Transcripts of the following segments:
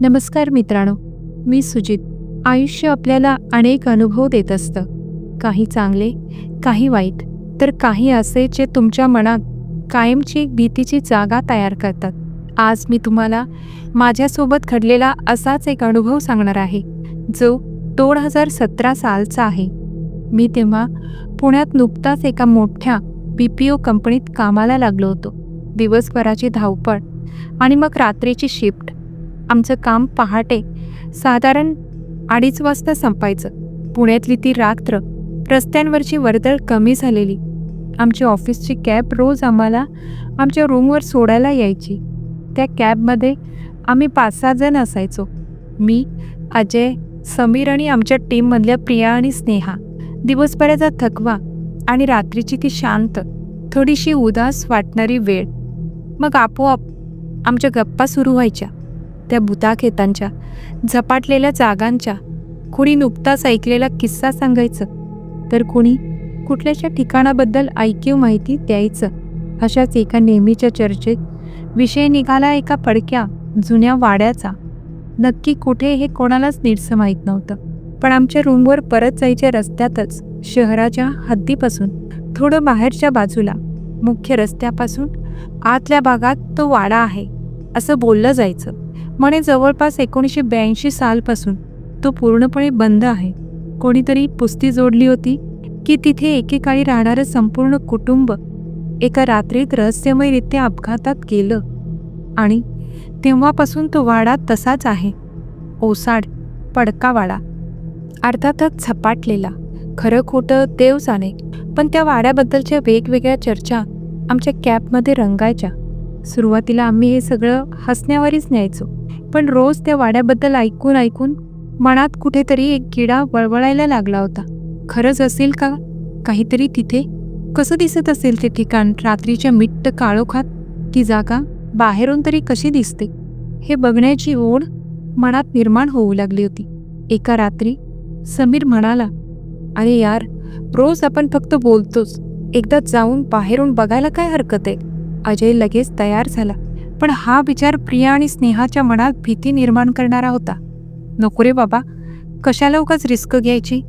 नमस्कार मित्रांनो मी सुजित. आयुष्य आपल्याला अनेक अनुभव देत असतं. काही चांगले काही वाईट. तर काही असे जे तुमच्या मनात कायमची एक भीतीची जागा तयार करतात. आज मी तुम्हाला माझ्यासोबत घडलेला असाच एक अनुभव सांगणार आहे जो दोन हजार सतरा सालचा आहे. मी तेव्हा पुण्यात नुकताच एका मोठ्या बी पी ओ कंपनीत कामाला लागलो होतो. दिवसभराची धावपळ आणि मग रात्रीची शिफ्ट आमचं काम पहाटे साधारण अडीच वाजता संपायचं. पुण्यातली ती रात्र रस्त्यांवरची वर्दळ कमी झालेली. आमची ऑफिसची कॅब रोज आम्हाला आमच्या रूमवर सोडायला यायची. त्या कॅबमध्ये आम्ही पाच सहा जण असायचो. मी अजय समीर आणि आमच्या टीममधल्या प्रिया आणि स्नेहा. दिवसभराचा थकवा आणि रात्रीची ती शांत थोडीशी उदास वाटणारी वेळ. मग आपोआप आमच्या गप्पा सुरू व्हायच्या. त्या भूताखेतांच्या झपाटलेल्या जागांच्या कुणी नुकताच ऐकलेला किस्सा सांगायचं तर कुणी कुठल्याच्या ठिकाणाबद्दल ऐकीव माहिती द्यायचं अशाच एका नेहमीच्या चर्चेत विषय निघाला एका पडक्या जुन्या वाड्याचा. नक्की कुठे हे कोणालाच नीटसं माहीत नव्हतं. पण आमच्या रूमवर परत जायच्या रस्त्यातच शहराच्या हद्दीपासून थोडं बाहेरच्या बाजूला मुख्य रस्त्यापासून आतल्या भागात तो वाडा आहे असं बोललं जायचं. म्हणे जवळपास एकोणीसशे ब्याऐंशी सालपासून तो पूर्णपणे बंद आहे. कोणीतरी पुस्ती जोडली होती की तिथे एकेकाळी राहणारं संपूर्ण कुटुंब एका रात्रीत रहस्यमयरित्या अपघातात गेलं. आणि तेव्हापासून तो वाडा तसाच आहे. ओसाड पडकावाडा अर्थातच झपाटलेला. खरं खोटं देव जाणे. पण त्या वाड्याबद्दलच्या वेगवेगळ्या चर्चा आमच्या कॅबमध्ये रंगायच्या. सुरुवातीला आम्ही हे सगळं हसण्यावरच न्यायचो. पण रोज त्या वाड्याबद्दल ऐकून ऐकून मनात कुठेतरी एक किडा वळवळायला लागला होता. खरंच असेल का? काहीतरी तिथे? कसं दिसत असेल ते ठिकाण? रात्रीच्या मिट्ट काळोखात? ती जागा बाहेरून तरी कशी दिसते? हे बघण्याची ओढ मनात निर्माण होऊ लागली होती. एका रात्री समीर म्हणाला अरे यार रोज आपण फक्त बोलतोच. एकदा जाऊन बाहेरून बघायला काय हरकत आहे? अजय लगेच तयार झाला. पण हा विचार प्रिया आणि स्नेहाच्या मनात भीती निर्माण करणारा होता. नको रे बाबा कशाला उगाच रिस्क घ्यायची?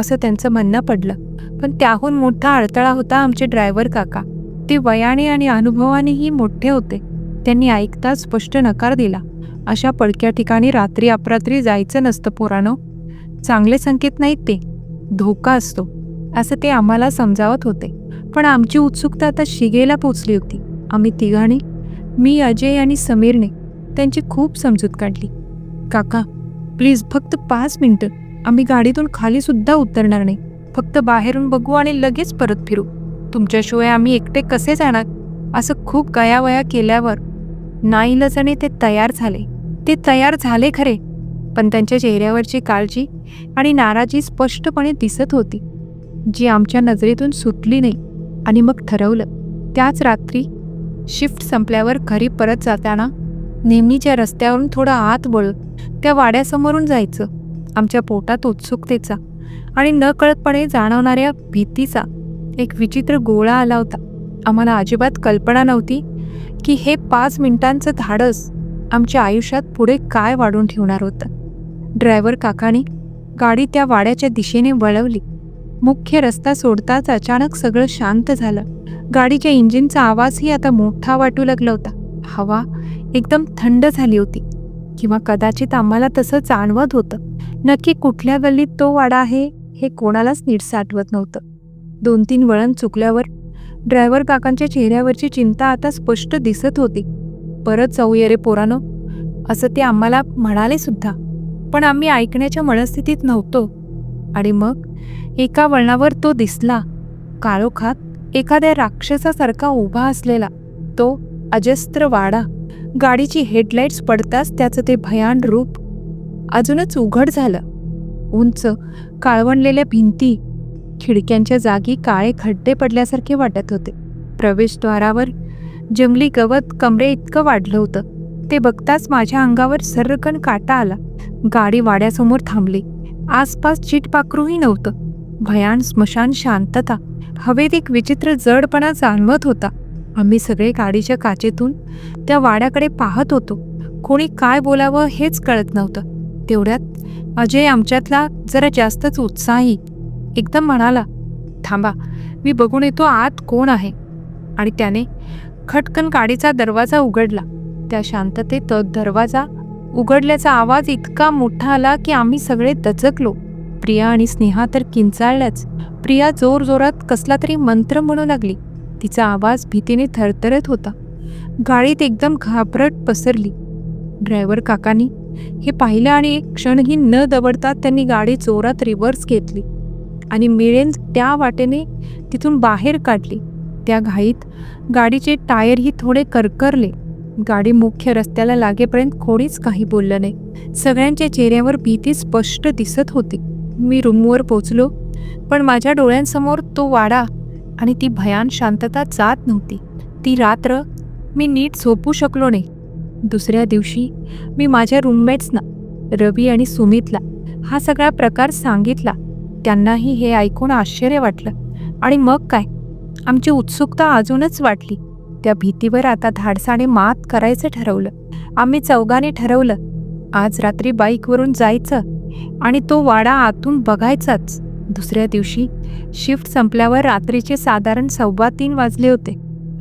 असं त्यांचं म्हणणं पडलं. पण त्याहून मोठा अडथळा होता आमचे ड्रायव्हर काका. ते वयाने आणि अनुभवानेही मोठे होते. त्यांनी ऐकताच स्पष्ट नकार दिला. अशा पडक्या ठिकाणी रात्री अपरात्री जायचं नसतं पोरानो. चांगले संकेत नाहीत ते. धोका असतो. असं ते आम्हाला समजावत होते. पण आमची उत्सुकता आता शिगेला पोचली होती. आम्ही तिघांनी मी अजय आणि समीरने त्यांची खूप समजूत काढली. काका प्लीज फक्त पाच मिनटं. आम्ही गाडीतून खालीसुद्धा उतरणार नाही. फक्त बाहेरून बघू आणि लगेच परत फिरू. तुमच्याशिवाय आम्ही एकटे कसे जाणार? असं खूप गयावया केल्यावर नाईलजाने ते तयार झाले. ते तयार झाले खरे पण त्यांच्या चेहऱ्यावरची काळजी आणि नाराजी स्पष्टपणे दिसत होती जी आमच्या नजरेतून सुटली नाही आणि मग ठरवलं. त्याच रात्री शिफ्ट संपल्यावर घरी परत जाताना नेहमीच्या रस्त्यावरून थोडं आत वळत त्या वाड्यासमोरून जायचं आमच्या पोटात उत्सुकतेचा आणि नकळतपणे जाणवणाऱ्या भीतीचा एक विचित्र गोळा आला होता. आम्हाला अजिबात कल्पना नव्हती की हे पाच मिनिटांचं धाडस आमच्या आयुष्यात पुढे काय वाढून ठेवणार होतं. ड्रायव्हर काकाने गाडी त्या वाड्याच्या दिशेने वळवली. मुख्य रस्ता सोडताच अचानक सगळं शांत झालं. गाडीच्या इंजिनचा आवाजही आता मोठा वाटू लागला होता. हवा एकदम थंड झाली होती. किंवा कदाचित आम्हाला तसं जाणवत होतं. नक्की कुठल्या गल्लीत तो वाडा आहे हे कोणालाच नीटसं आठवत नव्हतं. दोन तीन वळण चुकल्यावर ड्रायव्हर काकांच्या चेहऱ्यावरची चिंता आता स्पष्ट दिसत होती. परत जाऊया रे पोरानो असं ते आम्हाला म्हणाले सुद्धा. पण आम्ही ऐकण्याच्या मनस्थितीत नव्हतो. आणि मग एका वळणावर तो दिसला. काळोखात एखाद्या राक्षसासारखा उभा असलेला तो अजस्त्र वाडा. गाडीची हेडलाईट्स पडताच त्याचं ते भयान रूप अजूनच उघड झालं. उंच काळवणलेल्या भिंती खिडक्यांच्या जागी काळे खड्डे पडल्यासारखे वाटत होते. प्रवेशद्वारावर जंगली गवत कमरे इतकं वाढलं होतं. ते बघताच माझ्या अंगावर सर्रकण काटा आला. गाडी वाड्यासमोर थांबली. आसपास चिटपाखरूही नव्हतं. भयान स्मशान शांतता. हवेत एक विचित्र जडपणा जाणवत होता. आम्ही सगळे गाडीच्या काचेतून त्या वाड्याकडे पाहत होतो. कोणी काय बोलावं हेच कळत नव्हतं. तेवढ्यात अजय आमच्यातला जरा जास्तच उत्साही एकदम म्हणाला थांबा मी बघून येतो आत कोण आहे. आणि त्याने खटकन गाडीचा दरवाजा उघडला. त्या शांततेत दरवाजा उघडल्याचा आवाज इतका मोठा आला की आम्ही सगळे दचकलो. प्रिया आणि स्नेहा तर किंचाळल्याच. प्रिया जोर जोरात कसला तरी मंत्र म्हणू लागली. तिचा आवाज भीतीने थरथरत होता. गाडीत एकदम घाबरट पसरली. ड्रायव्हर काकांनी हे पाहिलं आणि एक क्षणही न दबडता त्यांनी गाडी जोरात रिव्हर्स घेतली आणि मिळेन त्या वाटेने तिथून बाहेर काढली. त्या घाईत गाडीचे टायरही थोडे करकरले. गाडी मुख्य रस्त्याला लागेपर्यंत कोणीच काही बोललं नाही. सगळ्यांच्या चेहऱ्यावर भीती स्पष्ट दिसत होती. मी रूमवर पोचलो पण माझ्या डोळ्यांसमोर तो वाडा आणि ती भयान शांतता जात नव्हती. ती रात्र मी नीट झोपू शकलो नाही. दुसऱ्या दिवशी मी माझ्या रूममेट्सना रवी आणि सुमितला हा सगळा प्रकार सांगितला. त्यांनाही हे ऐकून आश्चर्य वाटलं. आणि मग काय? आमची उत्सुकता अजूनच वाटली. त्या भीतीवर आता धाडसाने मात करायचं ठरवलं. आम्ही चौघाने ठरवलं आज रात्री बाईकवरून जायचं. आणि तो वाडा आतून बघायचाच. दुसऱ्या दिवशी शिफ्ट संपल्यावर रात्रीचे साधारण सव्वा तीन वाजले होते.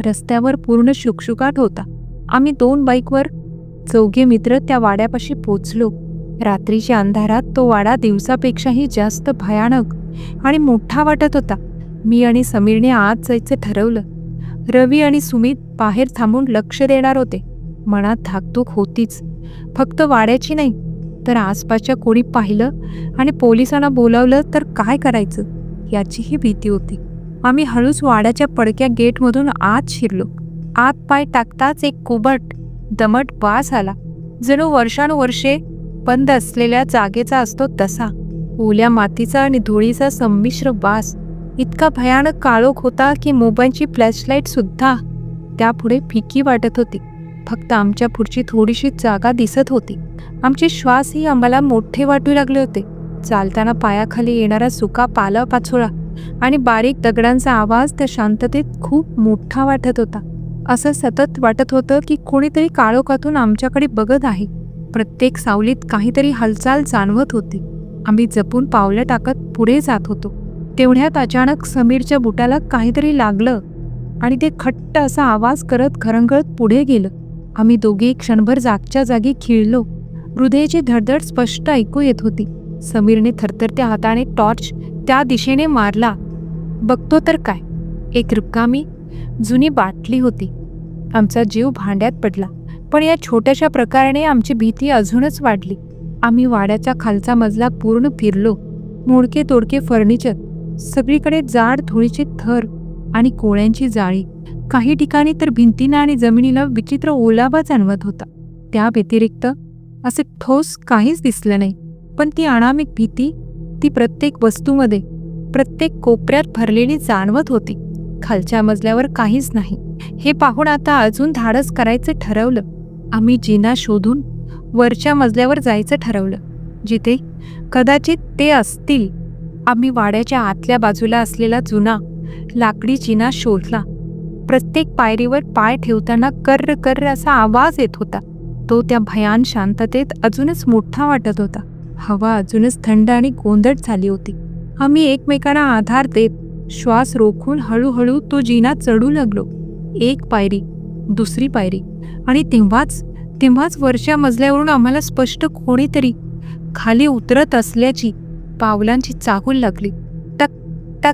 रस्त्यावर पूर्ण शुकशुकाट होता. आम्ही दोन बाईकवर चौघे मित्र त्या वाड्यापाशी पोचलो. रात्रीच्या अंधारात तो वाडा दिवसापेक्षाही जास्त भयानक आणि मोठा वाटत होता. मी आणि समीरने आत जायचं ठरवलं. रवी आणि सुमित बाहेर थांबून लक्ष देणार होते. मनात धाकधूक होतीच. फक्त वाड्याची नाही तर आसपासच्या कोणी पाहिलं आणि पोलिसांना बोलावलं तर काय करायचं? याचीही भीती होती. आम्ही हळूच वाड्याच्या पडक्या गेटमधून आत शिरलो. आत पाय टाकताच एक कुबट दमट वास आला. जणू वर्षानुवर्षे बंद असलेल्या जागेचा असतो तसा. ओल्या मातीचा आणि धुळीचा संमिश्र वास. इतका भयानक काळोख होता की मोबाईलची फ्लॅशलाईट सुद्धा त्यापुढे फिकी वाटत होती. फक्त आमच्या पुढची थोडीशी जागा दिसत होती. आमचे श्वासही आम्हाला मोठे वाटू लागले होते. चालताना पायाखाली येणारा सुका पाला पाचोळा आणि बारीक दगडांचा आवाज त्या शांततेत खूप मोठा वाटत होता. असं सतत वाटत होतं की कोणीतरी काळोखातून आमच्याकडे बघत आहे. प्रत्येक सावलीत काहीतरी हालचाल जाणवत होती. आम्ही जपून पावलं टाकत पुढे जात होतो. तेवढ्यात अचानक समीरच्या बुटाला काहीतरी लागलं आणि ते खट्ट असा आवाज करत खरंगळत पुढे गेलं. आम्ही दोघे क्षणभर जागच्या जागी खिळलो. हृदयाची धडधड स्पष्ट ऐकू येत होती. समीरने थरथरत्या हाताने टॉर्च त्या दिशेने मारला. बघतो तर काय? एक रिकामी जुनी बाटली होती. आमचा जीव भांड्यात पडला पण या छोट्याशा प्रकाराने आमची भीती अजूनच वाढली. आम्ही वाड्याचा खालचा मजला पूर्ण फिरलो. मोडके तोडके फर्निचर सगळीकडे जाड धुळीचे थर आणि कोळ्यांची जाळी. काही ठिकाणी तर भिंतींना आणि जमिनीला विचित्र ओलावा जाणवत होता. त्या व्यतिरिक्त असे ठोस काहीच दिसलं नाही पण ती अनामिक भीती ती प्रत्येक वस्तूमध्ये प्रत्येक कोपऱ्यात भरलेली जाणवत होती. खालच्या मजल्यावर काहीच नाही. हे पाहून आता अजून धाडस करायचं ठरवलं. आम्ही जिना शोधून वरच्या मजल्यावर जायचं ठरवलं. जिथे कदाचित ते असतील. आम्ही वाड्याच्या आतल्या बाजूला असलेला जुना लाकडी जिना शोधला. प्रत्येक पायरीवर पाय ठेवताना कर्र कर्र असा आवाज येत होता. तो त्या भयान शांततेत अजूनच मोठा वाटत होता. हवा अजूनच थंड आणि गोंधट झाली होती. आम्ही एकमेकांना आधार देत श्वास रोखून हळूहळू तो जिना चढू लागलो. एक पायरी दुसरी पायरी. आणि तेव्हाच तेव्हाच वरच्या मजल्यावरून आम्हाला स्पष्ट कोणीतरी खाली उतरत असल्याची पावलांची चाहूल लागली. टक टक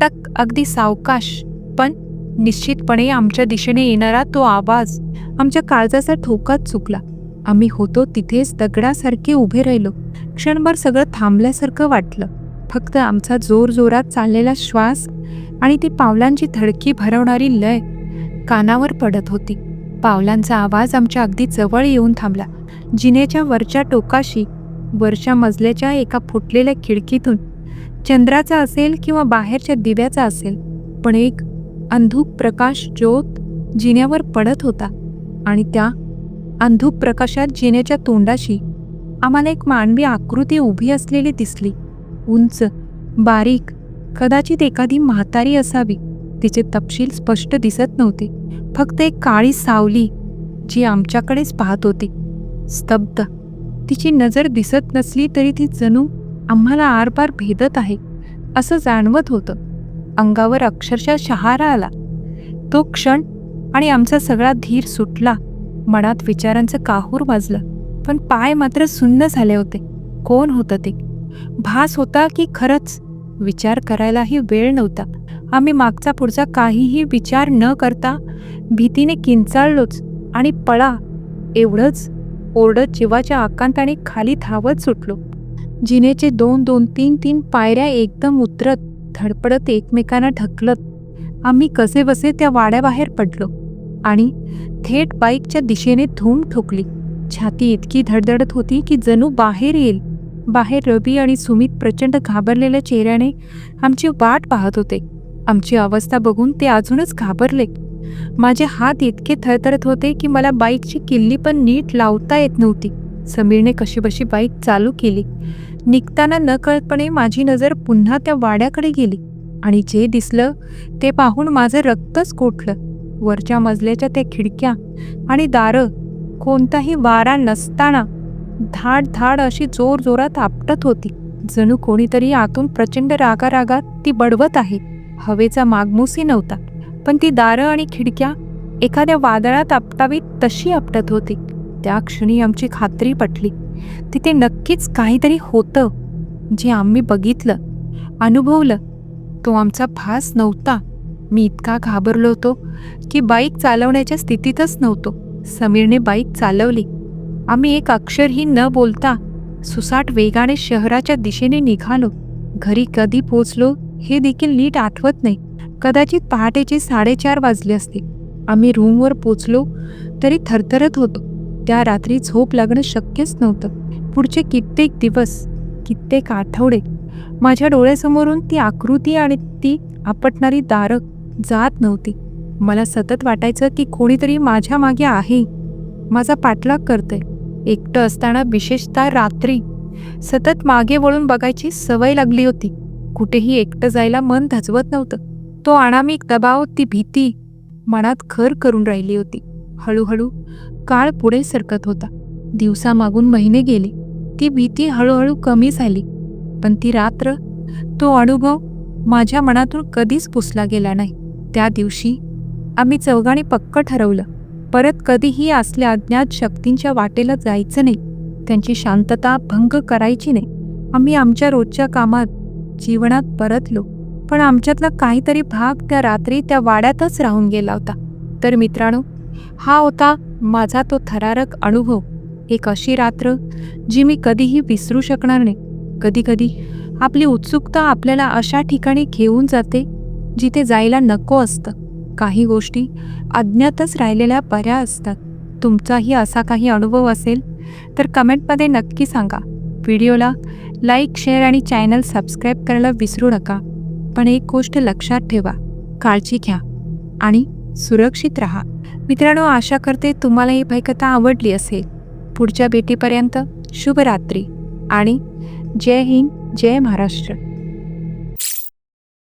टक अगदी सावकाश. निश्चितपणे आमच्या दिशेने येणारा तो आवाज आमच्या काळजाचा ठोकाच चुकला. आम्ही होतो तिथेच दगडासारखे उभे राहिलो. क्षणभर सगळं थांबल्यासारखं वाटलं. फक्त आमचा जोर जोरात चाललेला श्वास आणि ती पावलांची धडकी भरवणारी लय कानावर पडत होती. पावलांचा आवाज आमच्या अगदी जवळ येऊन थांबला. जिनेच्या वरच्या टोकाशी वरच्या मजल्याच्या एका फुटलेल्या खिडकीतून चंद्राचा असेल किंवा बाहेरच्या दिव्याचा असेल पण एक अंधूक प्रकाश ज्योत जिन्यावर पडत होता आणि त्या अंधूक प्रकाशात जिन्याच्या तोंडाशी आम्हाला एक मानवी आकृती उभी असलेली दिसली. उंच बारीक कदाचित एखादी म्हातारी असावी तिचे तपशील स्पष्ट दिसत नव्हते. फक्त एक काळी सावली जी आमच्याकडेच पाहत होती. स्तब्ध. तिची नजर दिसत नसली तरी ती जणू आम्हाला आरपार भेदत आहे असं जाणवत होतं. अंगावर अक्षरशः शहारा आला. तो क्षण आणि आमचा सगळा धीर सुटला. मनात विचारांचं काहूर वाजलं पण पाय मात्र सुन्न झाले होते. कोण होतं ते? भास होता की खरंच? विचार करायलाही वेळ नव्हता. आम्ही मागचा पुढचा काहीही विचार न करता भीतीने किंचाळलोच आणि पळा. एवढंच ओरडत जीवाच्या आकांताने खाली धावत सुटलो. जिनेचे दोन दोन तीन तीन पायऱ्या एकदम उतरत धडपडत एकमेकांना ढकलत आम्ही कसे बसे त्या वाड्याबाहेर पडलो आणि थेट बाईकच्या दिशेने धूम ठोकली. छाती इतकी धडधडत होती की जणू बाहेर येईल. बाहेर रवी आणि सुमित प्रचंड घाबरलेल्या चेहऱ्याने आमची वाट पाहत होते. आमची अवस्था बघून ते अजूनच घाबरले. माझे हात इतके थरथरत होते की मला बाईकची किल्ली पण नीट लावता येत नव्हती. समीरने कशीबशी बाईक चालू केली. निघताना नकळतपणे माझी नजर पुन्हा त्या वाड्याकडे गेली आणि जे दिसलं ते पाहून माझं रक्तच कोठलं. वरच्या मजल्याच्या त्या खिडक्या आणि दारं कोणताही वारा नसताना धाड धाड अशी जोर जोरात आपटत होती. जणू कोणीतरी आतून प्रचंड रागारागात ती बडवत आहे. हवेचा मागमूसही नव्हता. पण ती दारं आणि खिडक्या एखाद्या वादळात आपटावीत तशी आपटत होती. त्या क्षणी आमची खात्री पटली. तिथे नक्कीच काहीतरी होतं जे आम्ही बघितलं अनुभवलं. तो आमचा भास नव्हता. मी इतका घाबरलो होतो की बाईक चालवण्याच्या स्थितीतच नव्हतो. समीरने बाईक चालवली. आम्ही एक अक्षरही न बोलता सुसाट वेगाने शहराच्या दिशेने निघालो. घरी कधी पोचलो हे देखील नीट आठवत नाही. कदाचित पहाटेचे साडेचार वाजले असते. आम्ही रूमवर पोचलो तरी थरथरत होतो. त्या रात्री झोप लागणं शक्यच नव्हतं. पुढचे कित्येक दिवस कित्येक आठवडे माझ्या डोळ्यासमोरून ती आकृती आणि ती आपटणारी दारं जात नव्हती. मला सतत वाटायचं की कोणीतरी माझ्या मागे आहे. माझा पाठलाग करतंय. एकटं असताना विशेषतः रात्री सतत मागे वळून बघायची सवय लागली होती. कुठेही एकटं जायला मन धजवत नव्हतं. तो अनामिक दबाव ती भीती मनात खर करून राहिली होती. हळूहळू काळ पुढे सरकत होता. दिवसामागून महिने गेले. ती भीती हळूहळू कमी झाली पण ती रात्र तो अनुभव माझ्या मनातून कधीच पुसला गेला नाही. त्या दिवशी आम्ही चौघांनी पक्क ठरवलं. परत कधीही असल्या अज्ञात शक्तींच्या वाटेला जायचं नाही. त्यांची शांतता भंग करायची नाही. आम्ही आमच्या रोजच्या कामात जीवनात परतलो. पण आमच्यातला काहीतरी भाग त्या रात्री त्या वाड्यातच राहून गेला होता. तर मित्रांनो हा होता माझा तो थरारक अनुभव एक अशी रात्र जी मी कधीही विसरू शकणार नाही. कधीकधी आपली उत्सुकता आपल्याला अशा ठिकाणी घेऊन जाते जिथे जायला नको असतं. काही गोष्टी अज्ञातच राहिलेल्या बऱ्या असतात. तुमचाही असा काही अनुभव असेल तर कमेंटमध्ये नक्की सांगा. व्हिडिओला लाईक शेअर आणि चॅनल सबस्क्राईब करायला विसरू नका. पण एक गोष्ट लक्षात ठेवा काळजी घ्या आणि सुरक्षित राहा. मित्रांनो आशा करते तुम्हाला ही भयकथा आवडली असेल. पुढच्या भेटीपर्यंत शुभरात्री आणि जय हिंद जय महाराष्ट्र.